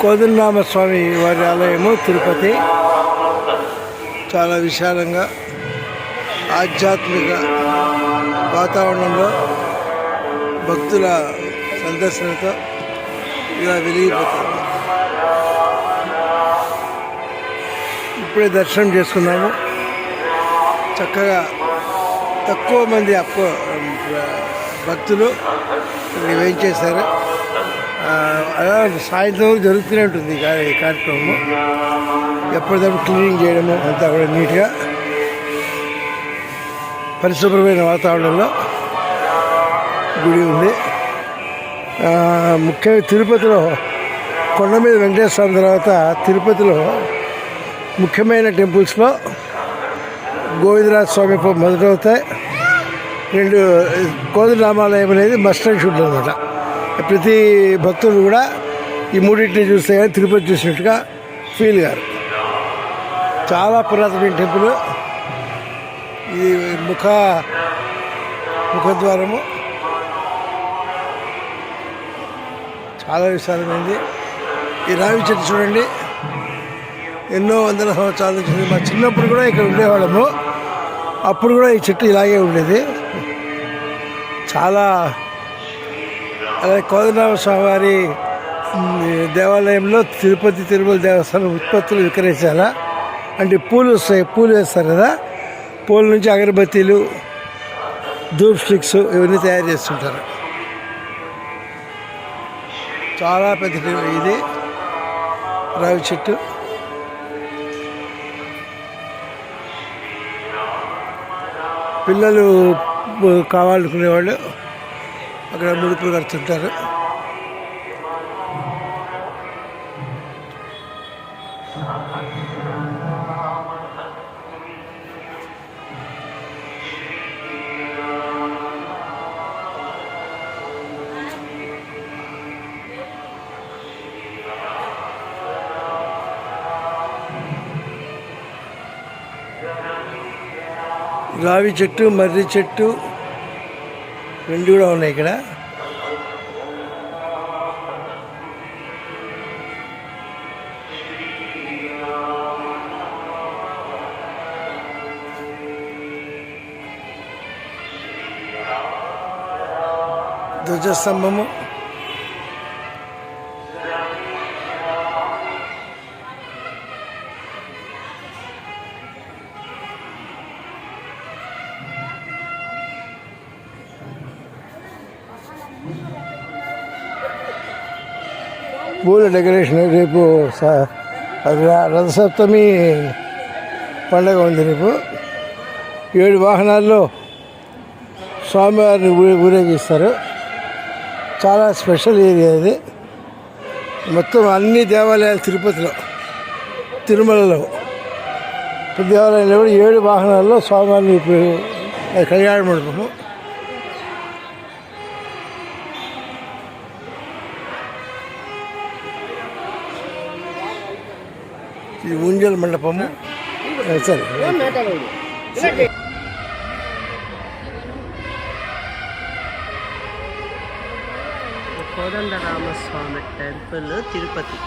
కోదండరామస్వామి వారి ఆలయము తిరుపతి. చాలా విశాలంగా ఆధ్యాత్మిక వాతావరణంలో భక్తుల సందర్శనతో ఇలా వెలిగిపోతుంది. ఇప్పుడే దర్శనం చేసుకున్నాము. చక్కగా తక్కువ మంది అప్పు భక్తులు ఇక్కడ వేయించేశారు అలా సాయంత్రం వరకు జరుగుతూనే ఉంటుంది ఈ కార్యక్రమము. ఎప్పటికప్పుడు క్లీనింగ్ చేయడము అంతా కూడా నీట్గా పరిశుభ్రమైన వాతావరణంలో గుడి ఉంది. ముఖ్యంగా తిరుపతిలో కొండ మీద వెంకటేశ్వర తర్వాత తిరుపతిలో ముఖ్యమైన టెంపుల్స్లో గోవిందరాజ స్వామి మొదలవుతాయి. రెండు కోదండ రామాలయం అనేది మస్ట్ అండ్ షుడ్ అనమాట ప్రతి భక్తులు కూడా ఈ మూడింటిని చూస్తే కానీ తిరుపతి చూసినట్టుగా ఫీల్ గారు. చాలా పురాతనమైన టెంపుల్. ఇది ముఖ ముఖద్వారము. చాలా విశాలమైంది. ఈ రావి చెట్టు చూడండి. ఎన్నో వందల సంవత్సరాల నుంచి మా చిన్నప్పుడు కూడా ఇక్కడ ఉండేవాళ్ళము. అప్పుడు కూడా ఈ చెట్టు ఇలాగే ఉండేది. చాలా అదే కోదండరామ స్వామి వారి దేవాలయంలో తిరుపతి తిరుమల దేవస్థానం ఉత్పత్తులు విక్రయించాలా? అంటే పూలు వస్తాయి పూలు వేస్తారు కదా? పూల నుంచి అగరబత్తీలు ధూప్ స్టిక్స్ ఇవన్నీ తయారు చేస్తుంటారు. చాలా పెద్ద ఇది. రావి చెట్టు. పిల్లలు కావాలనుకునే కావాలనుకునేవాళ్ళు అక్కడ ముడుపులు కడుతుంటారు. రావి చెట్టు మర్రి చెట్టు రెండు కూడా ఉన్నాయి ఇక్కడ. ధ్వజస్తంభము. పూల డెకరేషన్ రేపు రథసప్తమి పండగ ఉంది రేపు. ఏడు వాహనాల్లో స్వామివారిని ఊరే ఊరేగిస్తారు. చాలా స్పెషల్ ఏరియా ఇది. మొత్తం అన్ని దేవాలయాలు తిరుపతిలో తిరుమలలో. దేవాలయంలో కూడా ఏడు వాహనాల్లో స్వామివారిని కళ్యాణ మండపము. ఇది ఊంజల్ మండపము సరే కోదండరామస్వామి టెంపుల్ తిరుపతి